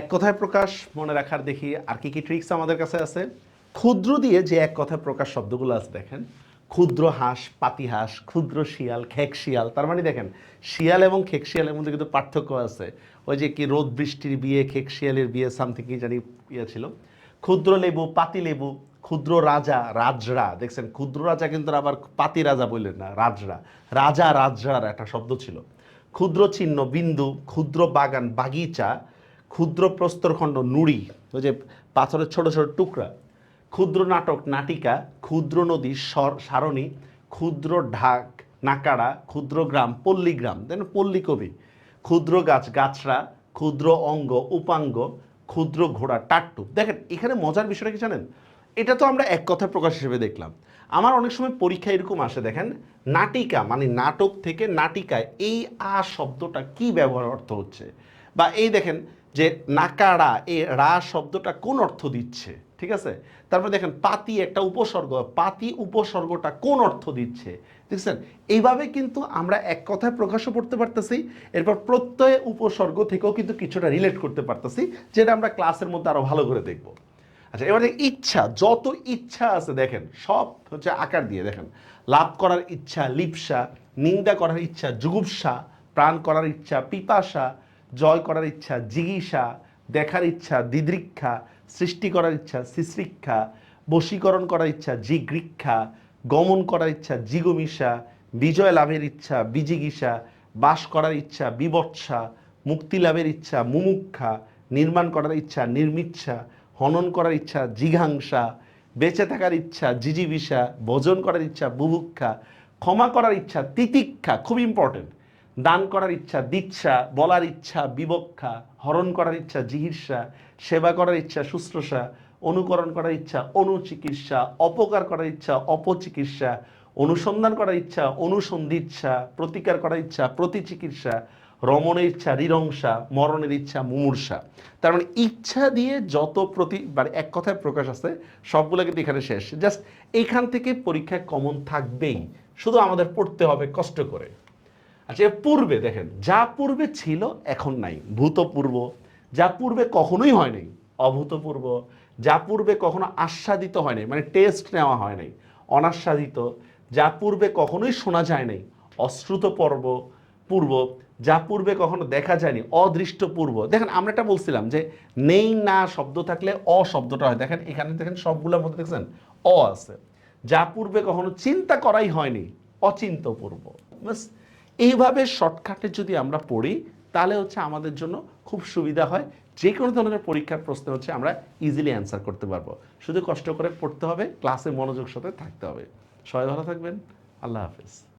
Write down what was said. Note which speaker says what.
Speaker 1: এক কথায় প্রকাশ মনে রাখার দেখি আর কি কি ট্রিক্স আমাদের কাছে আছে। ক্ষুদ্র দিয়ে যে এক কথায় প্রকাশ শব্দগুলো আছে, দেখেন, ক্ষুদ্র হাঁস, পাতি হাঁস, ক্ষুদ্র শিয়াল, খেক শিয়াল, তার মানে দেখেন, শিয়াল এবং খেক শিয়ালের মধ্যে কিন্তু পার্থক্য আছে। ওই যে কি রোদ বৃষ্টির বিয়ে, খেক শিয়ালের বিয়ে সামথিং কি জানি ইয়ে ছিল। ক্ষুদ্র লেবু, পাতি লেবু, ক্ষুদ্র রাজা, রাজরা, দেখছেন, ক্ষুদ্র রাজা কিন্তু আবার পাতি রাজা বললেন না, রাজরা, রাজা রাজরার একটা শব্দ ছিল। ক্ষুদ্র চিহ্ন, বিন্দু, ক্ষুদ্র বাগান, বাগিচা ক্ষুদ্র প্রস্তরখণ্ড নুড়ি, ওই যে পাথরের ছোট ছোট টুকরা, ক্ষুদ্র নাটক, নাটিকা, ক্ষুদ্র নদী, সর- সারণী, ক্ষুদ্র ঢাক, নাকাড়া, ক্ষুদ্র গ্রাম পল্লীগ্রাম দেন পল্লী কবি, ক্ষুদ্র গাছ গাছরা ক্ষুদ্র অঙ্গ, উপাঙ্গ, ক্ষুদ্র ঘোড়া, টাট্টু। দেখেন, এখানে মজার বিষয়টা কি জানেন? এটা তো আমরা এক কথা প্রকাশ হিসেবে দেখলাম। আমার অনেক সময় পরীক্ষা এরকম আসে, দেখেন, নাটিকা মানে নাটক থেকে নাটিকায় এই আ শব্দটা কি ব্যবহার অর্থ হচ্ছে? বা এই দেখেন যে নাকাড়া, এ রা শব্দটা কোন অর্থ দিচ্ছে? ঠিক আছে? তারপর দেখেন, পাতি একটা উপসর্গ। পাতি উপসর্গটা কোন অর্থ দিচ্ছে? দেখছেন? এইভাবে কিন্তু আমরা এক কথায় প্রকাশও করতে পারতেছি, এরপর প্রত্যয় উপসর্গ থেকেও কিন্তু কিছুটা রিলেট করতে পারতেছি, যেটা আমরা ক্লাসের মধ্যে আরও ভালো করে দেখব। আচ্ছা এবারে ইচ্ছা, যত ইচ্ছা আছে, দেখেন, সব হচ্ছে আকার দিয়ে, দেখেন, লাভ করার ইচ্ছা, লিপসা, নিন্দা করার ইচ্ছা, জুগুপসা, প্রাণ করার ইচ্ছা, পিপাসা জয় করার ইচ্ছা, জিগিসা, দেখার ইচ্ছা, দিদৃক্ষা, সৃষ্টি করার ইচ্ছা, সিসৃক্ষা, বশীকরণ করার ইচ্ছা, জিগৃক্ষা, গমন করার ইচ্ছা জিগমিষা বিজয় লাভের ইচ্ছা, বিজিগিসা, বাস করার ইচ্ছা, বিবৎসা, মুক্তি লাভের ইচ্ছা, মুমুক্ষা, নির্মাণ করার ইচ্ছা, নির্মিচ্ছা, হনন করার ইচ্ছা, জিঘাংসা, বেঁচে থাকার ইচ্ছা জিজিবিষা ভোজন করার ইচ্ছা, বুভুক্ষা, ক্ষমা করার ইচ্ছা, তিতিক্ষা, খুব ইম্পর্টেন্ট দান করার ইচ্ছা দিচ্ছা বলার ইচ্ছা, বিবক্ষা, হরণ করার ইচ্ছা জিহির্ষা সেবা করার ইচ্ছা, শুশ্রূষা, অনুকরণ করার ইচ্ছা, অনুচিকিৎসা, অপকার করার ইচ্ছা, অপচিকিৎসা, অনুসন্ধান করার ইচ্ছা অনুসন্ধিচ্ছা প্রতিকার করার ইচ্ছা, প্রতিচিকিৎসা, রমণের ইচ্ছা, রিরংসা, মরণের ইচ্ছা, মুমূর্ষা। তার মানে ইচ্ছা দিয়ে যত প্রতি মানে এক কথায় প্রকাশ আছে, সবগুলো কিন্তু এখানে শেষ। জাস্ট এখান থেকে পরীক্ষায় কমন থাকবেই। শুধু আমাদের পড়তে হবে কষ্ট করে। আচ্ছা পূর্বে দেখেন, যা পূর্বে ছিল এখন নাই। ভূতপূর্ব, যা পূর্বে কখনোই হয় নাই। অভূতপূর্ব, যা পূর্বে কখনো আস্বাদিত হয় নাই মানে টেস্ট নেওয়া হয় নাই। অনাস্বাদিত, যা পূর্বে কখনোই শোনা যায় নাই। অশ্রুত পর্ব পূর্ব যা পূর্বে কখনো দেখা যায়নি। অদৃষ্ট পূর্ব দেখেন, আমরা এটা বলছিলাম যে নেই, না শব্দ থাকলে অ শব্দটা হয়। দেখেন, এখানে দেখেন সবগুলোর মধ্যে দেখছেন, অ আছে। যা পূর্বে কখনো চিন্তা করাই হয়নি অচিন্ত পূর্ব এইভাবে শর্টকাটে যদি আমরা পড়ি, তাহলে হচ্ছে আমাদের জন্য খুব সুবিধা হয়। যে কোনো ধরনের পরীক্ষার প্রশ্ন হচ্ছে আমরা ইজিলি অ্যান্সার করতে পারব। শুধু কষ্ট করে পড়তে হবে ক্লাসে মনোযোগ সাথে থাকতে হবে। সবাই ভালো থাকবেন। আল্লাহ হাফেজ।